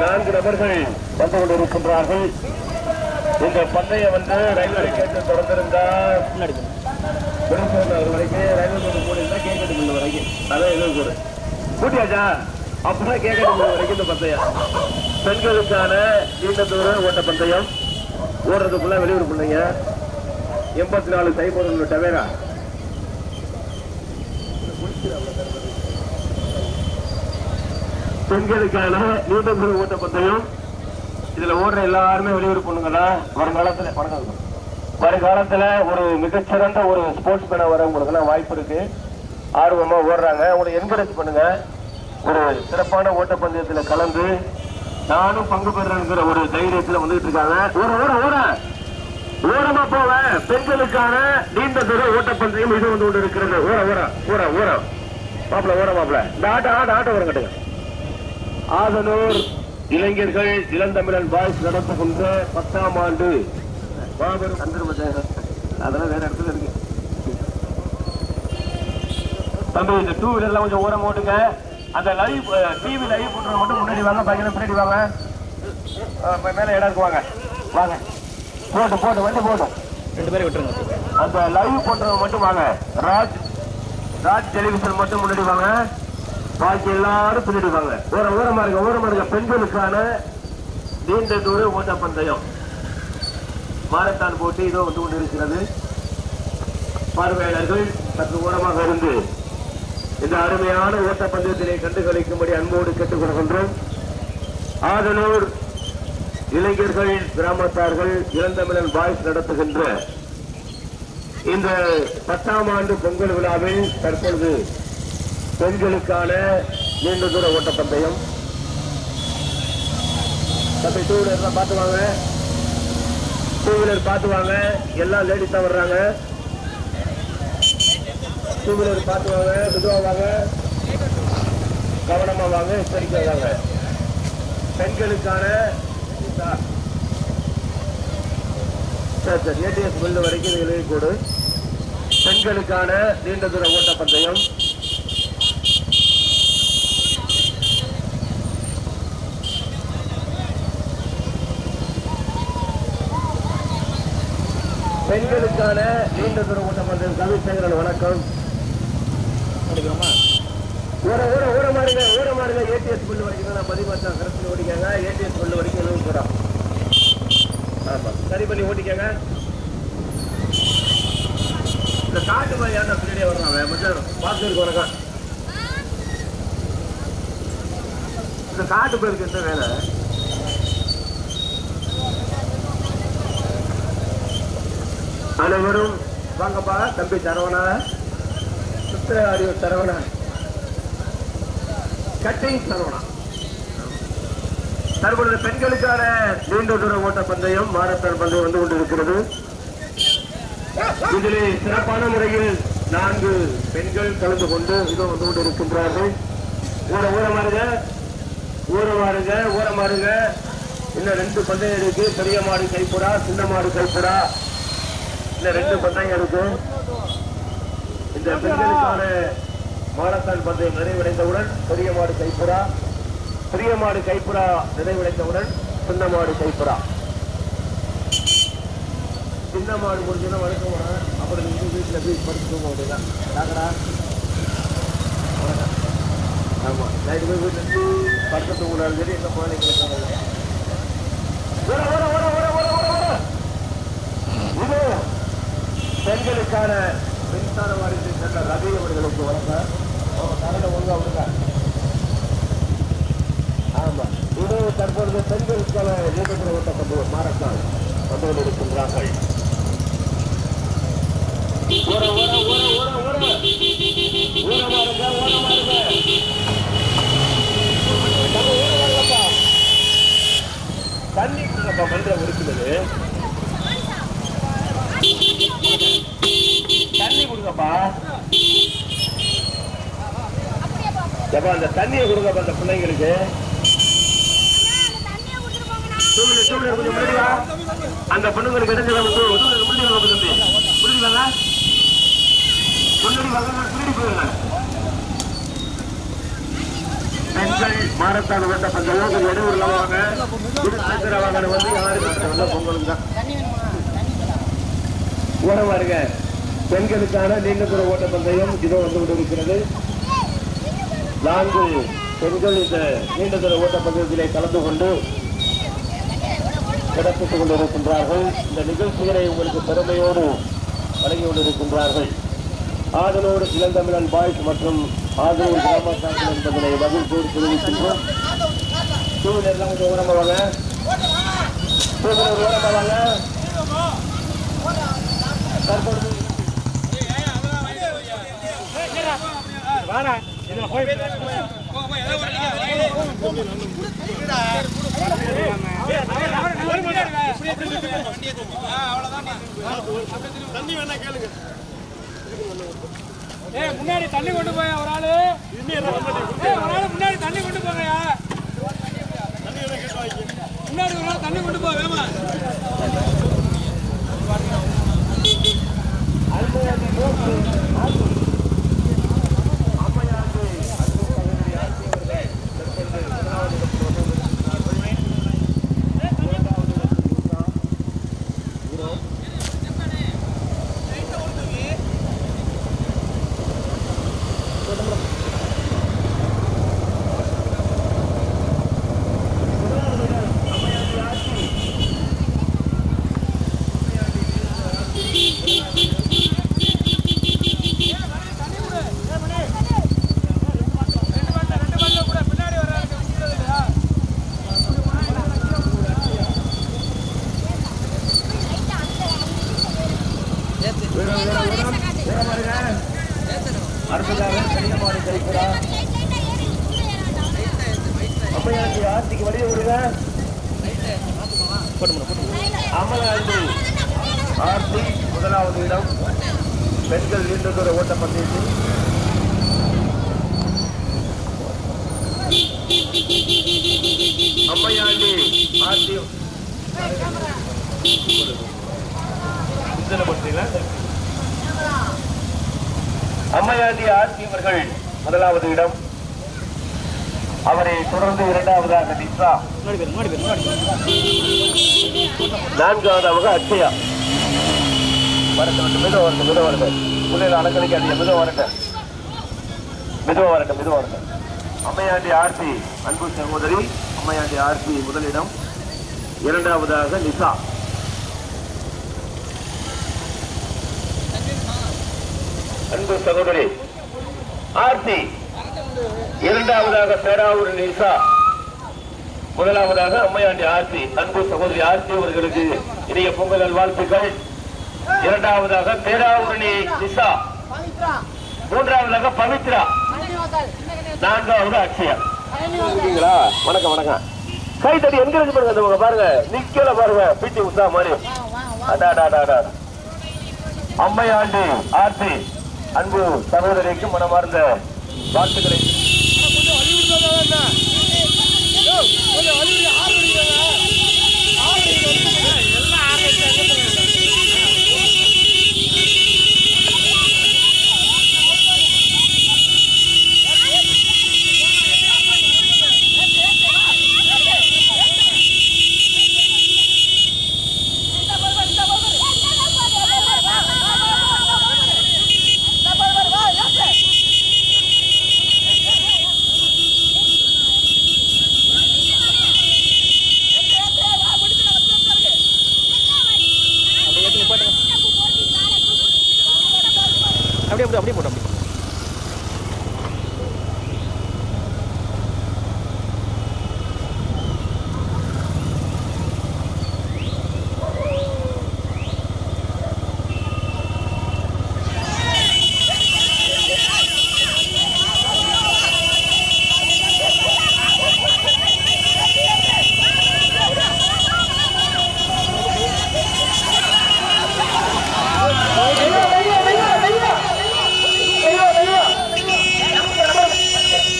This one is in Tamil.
நான்கு நபர்கள் வந்து கொண்டிருக்கின்றார்கள். இந்த பந்தயம் வந்து ரயில்வே கேட்டு தொடர்ந்திருந்தால் திருப்பூர் அவர் வரைக்கும் ரயில்வே கோடு கூட இருந்தா கேட்கறது இல்லை வரைக்கும் அதான் எதுவும் கூட கூட்டியாச்சா அப்பதான் கேட்கறது வரைக்கும் இந்த பந்தயம். பெண்களுக்கான நீண்ட தூர ஓட்ட பந்தயம். ஓடுறதுக்குள்ள வெளியூர் பிள்ளைங்க. எண்பத்தி நாலு சைபர் டவேரா. பெண்களுக்கான நீண்ட ஓட்ட பந்தயம். இதுல ஓடுற எல்லாருமே வெளியூர் பொண்ணுங்களா? வருங்காலத்துல வணக்கம். வருங்காலத்துல ஒரு மிகச்சிறந்த ஒரு ஸ்போர்ட்ஸ் மேனா வரவங்களுக்குலாம் வாய்ப்பு இருக்கு. ஆர்வமா ஓடுறாங்க. அவங்களை என்கரேஜ் பண்ணுங்க. ஒரு சிறப்பான ஓட்டப்பந்தயத்துல கலந்து நானும் பங்கு பெறேங்கிற ஒரு தைரியத்துல வந்துட்டு இருக்காங்க. ஒரு ஓட ஓட. ஓரமா போவேன் பெண்களுக்கான நீண்ட தூர ஓட்டப்பந்தயம் இது வந்து கொண்டு இருக்கிறது ஓர ஓர ஓர ஓர. மாப்பிள ஓர மாப்பிள. இந்த ஆட்ட ஆட்ட ஆட்ட வரும் கட்டுங்க. ஆதனூர் இளைஞர்கள் இளந்தமிழன் பாய்ஸ் நடத்துகின்ற பத்தாம் ஆண்டு மாபெரும் சந்திரமதேக அதெல்லாம் வேற இடத்துல இருக்கு. தம்பி இந்த டூ வீலர்ல கொஞ்சம் ஓரம் ஓட்டுங்க. அந்த லைவ் டிவி லைவ் போட்டுறவங்க மட்டும் முன்னாடி வாங்க பையனை பின்னாடி வாங்க. அஹ் மேல இடம் இருக்கு வாங்க. வாங்க. போட்டு போட்டு வண்டி போட்டும் ரெண்டு பேரும் விட்டுருங்க. அந்த லைவ் போட்டவங்க மட்டும் வாங்க. ராஜ் ராஜ் டெலிவிஷன் மட்டும் முன்னாடி வாங்க. பாக்கி எல்லாரும் பின்னாடி வாங்க. ஓர ஓரமா இருக்க ஓரமா இருக்க பெண்களுக்கான நீண்ட தூர ஓட்டப்பந்தயம். மாரத்தான் போட்டி இதோ வந்து கொண்டிருக்கிறது. பார்வையாளர்கள் சற்று ஓரமாக இருந்து இந்த அருமையான ஓட்டப்பந்தயத்தினை கண்டு கழிக்கும்படி அன்போடு கேட்டுக் கொள்கின்றோம் ஆதனூர் இளைஞர்கள் கிராமத்தார்கள் இளந்தமிழன் பாய்ஸ் நடத்துகின்ற இந்த பத்தாம் ஆண்டு பொங்கல் விழாவில் தற்பொழுது பெண்களுக்கான நீண்ட தூர ஓட்டப்பந்தயம். தம்பி டூ வீலர் பார்த்து வாங்க. டூ வீலர் பார்த்து வாங்க. எல்லாம் லேடிஸ் தான் வர்றாங்க. டூ வீலர் பார்த்து வாங்க. மெதுவா வாங்க. கவனமா வாங்க. எச்சரிக்கை வாங்க. பெண்களுக்கான சரி சரி. ஏடிஎஸ் பில்லு வரைக்கும் இது கொடு. பெண்களுக்கான நீண்ட தூர ஓட்ட பந்தயம். பெண்களுக்கான நீண்ட தூர ஓட்ட பந்தயம். கவிசேகரன் வணக்கம். எடுக்கிறோமா மாறுங்க ஏடிஎஸ் பில்லு வரைக்கும் தான் நான் பதிமாற்றம் கரெக்டில் ஓடிக்காங்க ஏடிஎஸ் பில்லு வரைக்கும் எழுதி போறோம் ஆமாம் சரி பண்ணி ஓட்டிக்கங்க இந்த காட்டு மாதிரி யாரும் பின்னாடியே வர்றான் அவன் பார்த்துருக்கு வணக்கம் இந்த காட்டு பயிருக்கு என்ன வேலை. அனைவரும் வாங்கப்பா தம்பி சரவணா. அறிவு சரவணா. கட்டிங் சரவணா. தற்பொழுது பெண்களுக்கான நீண்ட தூர ஓட்ட பந்தயம் மாரத்தான் பந்தயம் வந்து கொண்டிருக்கிறது. இதிலே சிறப்பான முறையில் நான்கு பெண்கள் கலந்து கொண்டு இதோ வந்து கொண்டிருக்கின்றார்கள். ஊர ஊரமாருங்க ஊரமாருங்க ஊரமாருங்க இன்னும் ரெண்டு பந்தயம் இருக்கு. பெரிய மாடு கைப்புறா சின்ன மாடு கைப்புறா இன்னும் ரெண்டு பந்தயம் இருக்கு. இந்த பெண்களுக்கான மாரத்தான் பந்தயம் நிறைவடைந்தவுடன் பெரிய மாடு கைப்புறா. பெரிய மாடு கைப்புறா நிறைவடைந்தவுடன் சின்ன மாடு கைப்புறா. சின்ன மாடு முடிஞ்சதுன்னா வழக்கம் அப்புறம் நீங்க வீட்டுல போய் படுத்து தூங்க வேண்டியதான் ஆமா நைட்டு போய் வீட்டில் படுத்து தூங்கினாலும் சரி எங்கள் குழந்தைங்களுக்கு இது பெண்களுக்கான மின்சார வாரியத்தை சென்ற ரவி அவர்களுக்கு வழங்க கரண்ட ஒழுங்கா விடுங்க ஆமா இது தற்பொழுது பெண்களுக்கான நீதிபுர ஓட்டப்பட்டு மாரத்தான் வந்து கொண்டிருக்கின்றார்கள் ஓர ஓர ஓர ஓர ஓர ஓரமா இருக்க ஓரமா இருக்க நம்ம ஓர வரலப்பா தண்ணி கொடுங்கப்பா மன்ற உறுப்பினரு தண்ணி கொடுங்கப்பா அந்த தண்ணியை கொடுங்கப்பா அந்த பிள்ளைங்களுக்கு டூ மினிட், டூ மினிட், கொஞ்சம் முன்னாடி வா. அந்த பொண்ணுங்களுக்கு இடைஞ்சல வந்து முன்னாடி வாங்க தம்பி முன்னாடி வாங்க முன்னாடி வாங்க முன்னாடி விடுங்க. பெண்கள் மாரத்தான் ஓட்ட பந்தயம் கொஞ்சம் வாங்க. இரு வாகனம் வந்து யாரு பொங்கலுக்கு தான். ஓட பெண்களுக்கான நீண்ட தூர ஓட்ட பந்தயம் இதோ வந்து கொண்டிருக்கிறது. நான்கு பெண்கள் இந்த நீண்ட தூர ஓட்ட பந்தயத்திலே கலந்து கொண்டு சிறப்பித்துக் கொண்டிருக்கின்றார்கள் இந்த நிகழ்ச்சிகளை உங்களுக்கு பெருமையோடு வழங்கி கொண்டிருக்கின்றார்கள் ஆதனூர் இளந்தமிழன் பாய்ஸ் மற்றும் ஆதலூர் கிராம சாப்பிள் என்பதனை மகிழ்ச்சியோடு தெரிவிக்கின்றோம். டூ வீலர்லாம் கொஞ்சம் ஓரமாக வாங்க டூ வீலர் ஓரமாக வாங்க தற்பொழுது முன்னாடி தண்ணி கொண்டு போய் ஒரு ஆளு ஒரு ஆளு முன்னாடி தண்ணி கொண்டு போங்கயா முன்னாடி ஒரு ஆள் தண்ணி கொண்டு போவேமா வேமா ரெண்டு பல்ல கூட பின்னாடி வர ஆளுக்கு விட்டுறது இல்லையா அடுத்ததாக கடினமான கைப்படா அம்மையாண்டி ஆர்த்திக்கு வழியை விடுங்க அமலாண்டி. ஆர்த்தி முதலாவது இடம். பெண்கள் நீண்ட தூர ஓட்ட பந்தயத்தில் அம்மையாண்டி ஆர்த்தி. இத்தனை படுத்தீங்களா அம்மையாண்டி ஆர்த்தி இவர்கள் முதலாவது இடம். அவரை தொடர்ந்து இரண்டாவதாக நித்ரா நான்காவதாக அக்ஷயா. வரட்டும் மிதம் வரட்டும் மிதம் வரட்டும். மெதுவா வரட்டும் பிள்ளைகள் மிதம் வரட்டும். மிதம் வரட்டும் மிதம் வரட்டும். அம்மையாண்டி ஆர்த்தி அன்பு சகோதரி அம்மையாண்டி ஆர்த்தி முதலிடம் இரண்டாவதாக நிசா அன்பு சகோதரி ஆர்த்தி இரண்டாவதாக பேராவூர் நிசா முதலாவதாக அம்மையாண்டி ஆர்த்தி அன்பு சகோதரி ஆர்த்தி அவர்களுக்கு இணைய பொங்கல் நல்வாழ்த்துக்கள். இரண்டாவதாக பேராவூரணி நிஷா மூன்றாவதாக பவித்ரா நான்காவது அக்ஷயா. இருக்கீங்களா வணக்கம் வணக்கம். கைத்தடி எங்க என்கரேஜ் பண்ணுங்க பாருங்க. நிக்கல பாருங்க. பிடி உஷா மாதிரி. அடா அம்மையாண்டி ஆர்த்தி அன்பு சகோதரிக்கு மனமார்ந்த வாழ்த்துக்களை. அப்படியே அப்படியே போட்டோம்